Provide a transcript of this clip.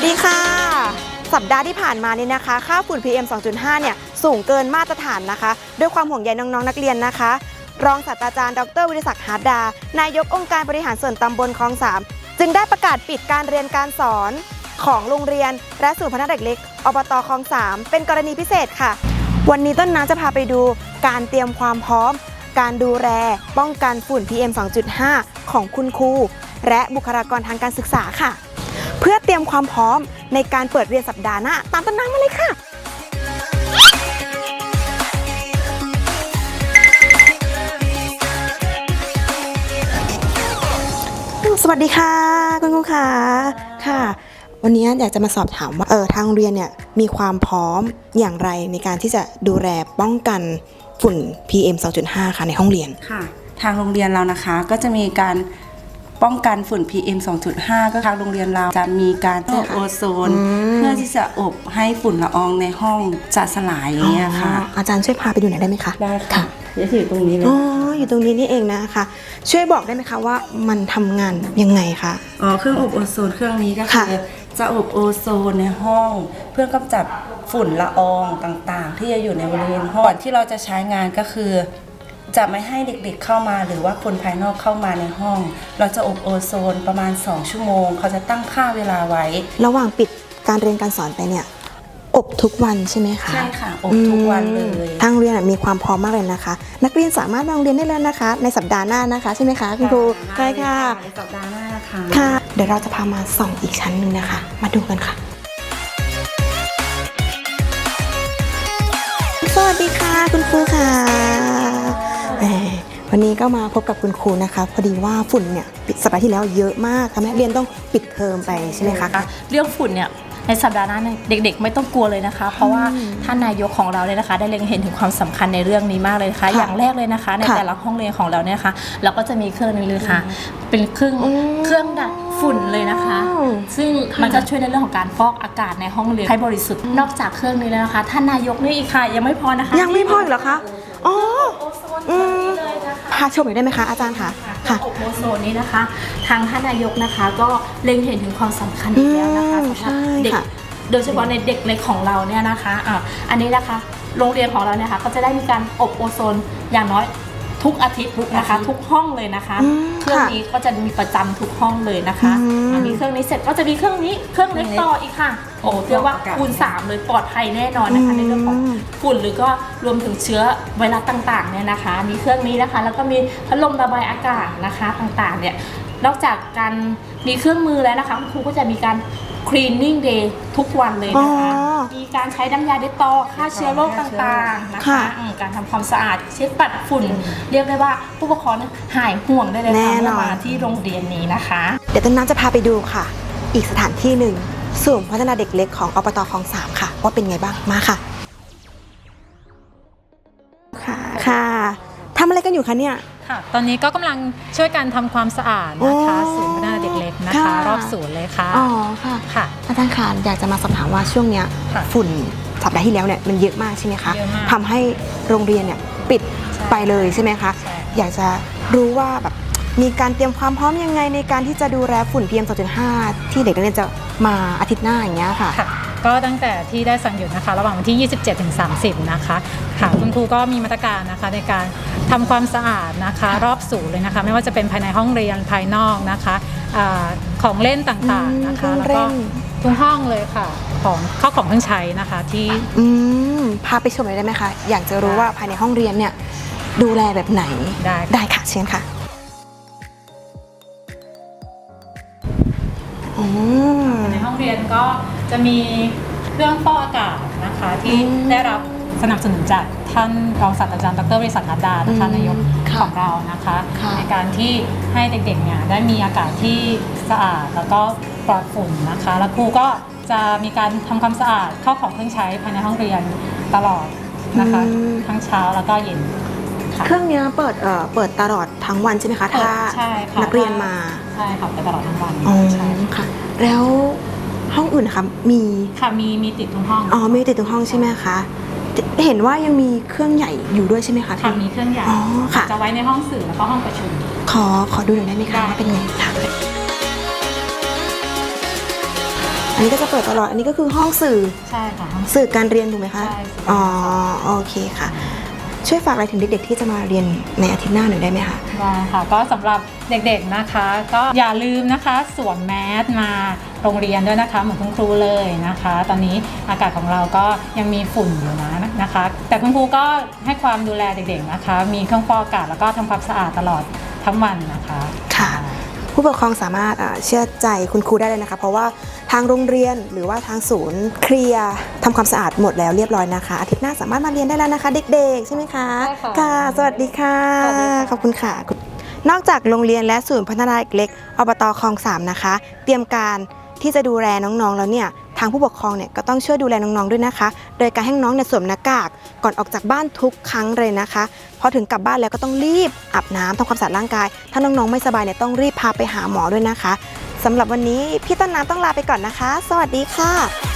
สดีค่ะ สัปดาห์ที่ผ่านมานี่นะคะ ค่าฝุ่น PM 2.5 เนี่ย สูงเกินมาตรฐานนะคะ ด้วยความห่วงใยน้องๆ นักเรียนนะคะ รองศาสตราจารย์ ดรวิทยศักดิ์หาดา นายกองค์การบริหารส่วนตำบลคลองสามจึงได้ประกาศปิดการเรียนการสอนของโรงเรียน และศูนย์พัฒนาเด็กเล็กอบตคลองสามเป็นกรณีพิเศษค่ะ วันนี้ต้นน้ำจะพาไปดูการเตรียมความพร้อม การดูแลป้องกันฝุ่น PM 2.5 ของคุณครูและบุคลากรทางการศึกษาค่ะ พื่อเตรียมความพร้อมในการเปิดเรียนสัปดาห์หน้าตามต้นน้ำมาเลยค่ะสวัสดีค่ะคุณครูค่ะค่ะ วันนี้อยากจะมาสอบถามว่าเออทางโรงเรียนเนี่ยมีความพร้อมอย่างไรในการที่จะดูแลป้องกันฝุ่น PM 2.5 ค่ะในห้องเรียนค่ะ ทางโรงเรียนเรานะคะก็จะมีการ ป้องกันฝุ่น PM 2.5 ก็ทางโรงเรียนเราจะมีการเจาะโอโซนอืมเพื่อที่จะอบให้ฝุ่นละอองในห้องจะสลายอย่างเงี้ยค่ะอ๋ออาจารย์ช่วยพาไปดูหน่อยได้ไหมคะได้ค่ะเดี๋ยวถือตรงนี้เลยอ๋ออยู่ตรงนี้นี่เองนะคะช่วยบอกได้ไหมคะว่ามันทำงานยังไงคะอ๋อเครื่องอบโอโซนเครื่องนี้ก็ค่ะคือจะอบโอโซนในห้อง เพื่อกำจัดฝุ่นละอองต่างๆ ที่จะอยู่ในบริเวณห้องก่อนที่เราจะใช้งานก็คือ จะไม่ให้เด็กๆเข้ามาหรือว่าคนภายนอกเข้ามาในห้อง เราจะอบโอโซนประมาณ 2 ชั่วโมง เขาจะตั้งค่าเวลาไว้ ระหว่างปิดการเรียนการสอนไปเนี่ย อบทุกวันใช่ไหมคะใช่ค่ะ อบทุกวันเลยอืมทางโรงเรียนอะมีความพร้อมมากเลยนะคะ นักเรียนสามารถมาโรงเรียนได้แล้วนะคะ ในสัปดาห์หน้านะคะใช่ไหมคะคุณครูใช่ค่ะในสัปดาห์หน้านะคะค่ะ เดี๋ยวเราจะพามาส่องอีกชั้นหนึ่งนะคะ มาดูกันค่ะสวัสดีค่ะคุณครูค่ะแหม วันนี้ก็มาพบกับคุณครูนะคะ พอดีว่าฝุ่นเนี่ยปิดสัปดาห์ที่แล้วเยอะมากทำให้นักเรียนต้องปิดเทอมไปใช่ไหมคะเรื่องฝุ่นเนี่ยในสัปดาห์หน้าเนี่ยเด็กๆ ไม่ต้องกลัวเลยนะคะ เพราะว่าท่านนายกของเราเนี่ยนะคะ ได้เล็งเห็นถึงความสำคัญในเรื่องนี้มากเลยนะคะค่ะอย่างแรกเลยนะคะ ในค่ะแต่ละห้องเรียนของเราเนี่ยนะคะเราก็จะมีเครื่องนี้เลยค่ะ เป็นเครื่องอืมเครื่องดักฝุ่นเลยนะคะว้าวซึ่งมันจะช่วยในเรื่องของการฟอกอากาศในห้องเรียนให้บริสุทธิ์นอกจากเครื่องนี้แล้วนะคะ ท่านนายกนี่อีกค่ะยังไม่พอนะคะ ยังไม่พออีกเหรอคะอ๋อโอโซนตัวนี้ เลยนะคะพาชมหน่อยได้ไหมคะอาจารย์คะค่ะค่ะอบโอโซนนี้นะคะ ทางท่านนายกนะคะ ก็เล็งเห็นถึงความสำคัญอีกแล้วนะคะอืมสำหรับเด็กใช่ค่ะโดยเฉพาะในเด็กเล็กของเราเนี่ยนะคะอะอันนี้นะคะ โรงเรียนของเราเนี่ยค่ะก็จะได้มีการอบโอโซนอย่างน้อย ทุกอาทิตย์นะคะ ทุกห้องเลยนะคะ อืมเครื่องค่ะนี้ก็จะมีประจำทุกห้องเลยนะคะอืม อันนี้เครื่องนี้เสร็จก็จะมีเครื่องนี้เครื่องเล็กต่ออีกค่ะ โอ้เรียกว่าคูณสามเลยปลอดภัยแน่นอนนะคะในเรื่องของอืมฝุ่นหรือก็รวมถึงเชื้อไวรัสต่างๆเนี่ยนะคะ มีเครื่องนี้นะคะ แล้วก็มีพัดลมระบายอากาศนะคะต่างๆเนี่ยนอกจากการมีเครื่องมือแล้วนะคะคุณครูก็จะมีการ cleaning day ทุกวันเลยนะคะ อ๋อ มีการใช้น้ำยาเดตตอฆ่าเชื้อโรคต่างๆนะคะค่ะอืมการทำความสะอาดเช็ดปัดฝุ่น เรียกได้ว่าผู้ปกครองเนี่ยหายห่วงได้เลยแน่ค่ะนอน เมื่อมาที่โรงเรียนนี้นะคะ เดี๋ยวต้นน้ำจะพาไปดูค่ะ อีกสถานที่หนึ่งศูนย์พัฒนาเด็กเล็กของอบตคลองสามค่ะ ว่าเป็นไงบ้างมาค่ะ ค่ะค่ะทำอะไรกันอยู่คะเนี่ย ค่ะ ตอนนี้ก็กำลังช่วยกันทำความสะอาดนะคะอ๋อศูนย์พัฒนาเด็กเล็กนะค่ะคะรอบศูนย์เลยค่ะอ๋อค่ะ ค่ะ อาจารย์คะอยากจะมาสอบถามว่าช่วงเนี้ยค่ะฝุ่นสัปดาห์ที่แล้วเนี่ยมันเยอะมากใช่ไหมคะเยอะมากทำให้โรงเรียนเนี่ยปิดใช่ไปเลยใช่ไหมคะใช่ อยากจะรู้ว่าแบบมีการเตรียมความพร้อมยังไงในการที่จะดูแลฝุ่น PM 2.5 ที่เด็กนักเรียนจะมาอาทิตย์หน้าอย่างเงี้ยค่ะ ค่ะ ก็ตั้งแต่ที่ได้สั่งหยุดนะคะ ระหว่างวันที่ 27ถึง30 นะคะค่ะคุณครูก็มีมาตรการนะคะในการทำความสะอาดนะคะรอบศูนย์เลยนะคะ ไม่ว่าจะเป็นภายในห้องเรียนภายนอกนะคะอาของเล่นต่างๆนะคะอืมแล้วเครื่ก็องเล่นทุกห้องเลยค่ะ ของเข้าของเครื่องใช้นะคะที่อืมพาไปชมหน่อยได้ไหมคะ อยากจะรู้ว่าภายในห้องเรียนเนี่ยดูแลแบบไหนได้ได้ค่ะเชิญค่ะ ในห้องเรียนก็จะมีเครื่องฟอกอากาศนะคะที่อืมได้รับสนับสนุนจากท่านรองศาสตราจารย์ดรบริษัทนัดดานะคะอืมนายกค่ะของเรานะคะค่ะในการที่ให้เด็กๆเนี่ยได้มีอากาศที่สะอาดแล้วก็ปลอดฝุ่นนะคะ แล้วครูก็จะมีการทำความสะอาดเข้าของเครื่องใช้ภายในห้องเรียนตลอดนะคะอืมทั้งเช้าแล้วก็เย็นค่ะเครื่องเนี้ยเปิดเอ่อเปิดตลอดทั้งวันใช่ไหมคะถ้าใช่ค่ะนักเรียนมา ใช่ค่ะไปตลอดทั้งวันอ๋อใช่ค่ะ แล้วห้องอื่นนะคะมีค่ะมีมีติดทุกห้อง อ๋อมีติดตรงห้องใช่ไหมคะเห็นว่ายังมีเครื่องใหญ่อยู่ด้วยใช่ไหมคะค่ะมีเครื่องใหญ่อ๋อค่ะ จะไว้ในห้องสื่อแล้วก็ห้องประชุม ขอขอดูหน่อยได้ไหมคะได้ว่าเป็นไงค่ะอันนี้ก็จะเปิดตลอดอันนี้ก็คือห้องสื่อใช่ค่ะสื่อการเรียนถูกไหมคะใช่สื่อการเรียน อ๋อโอเคค่ะ ช่วยฝากอะไรถึงเด็กๆ ที่จะมาเรียนในอาทิตย์หน้าหน่อยได้ไหมคะ ได้ค่ะก็สำหรับเด็กๆนะคะ ก็อย่าลืมนะคะสวมแมสมาโรงเรียนด้วยนะคะเหมือนคุณครูเลยนะคะ ตอนนี้อากาศของเราก็ยังมีฝุ่นอยู่นะนะคะ แต่คุณครูก็ให้ความดูแลเด็กๆนะคะ มีเครื่องฟอกอากาศแล้วก็ทำความสะอาดตลอดทั้งวันนะคะ ค่ะ ผู้ปกครองสามารถอ่าเชื่อใจคุณครูได้เลยนะคะ เพราะว่าทางโรงเรียนหรือว่าทางศูนย์เคลียร์ทำความสะอาดหมดแล้วเรียบร้อยนะคะ อาทิตย์หน้าสามารถมาเรียนได้แล้วนะคะ เด็กๆ ใช่ไหมคะใช่ค่ะค่ะสวัสดีค่ะ สวัสดีค่ะ ขอบคุณค่ะ นอกจากโรงเรียนและศูนย์พัฒนาเด็กเล็กอบตคลองสามนะคะ เตรียมการที่จะดูแลน้องๆแล้วเนี่ย ทางผู้ปกครองเนี่ยก็ต้องช่วยดูแลน้องๆด้วยนะคะ โดยการให้น้องเนี่ยสวมหน้ากากก่อนออกจากบ้านทุกครั้งเลยนะคะพอถึงกลับบ้านแล้วก็ต้องรีบอาบน้ำทำความสะอาดร่างกาย ถ้าน้องๆไม่สบายเนี่ยต้องรีบพาไปหาหมอด้วยนะคะสำหรับวันนี้พี่ต้นน้ำต้องลาไปก่อนนะคะ สวัสดีค่ะ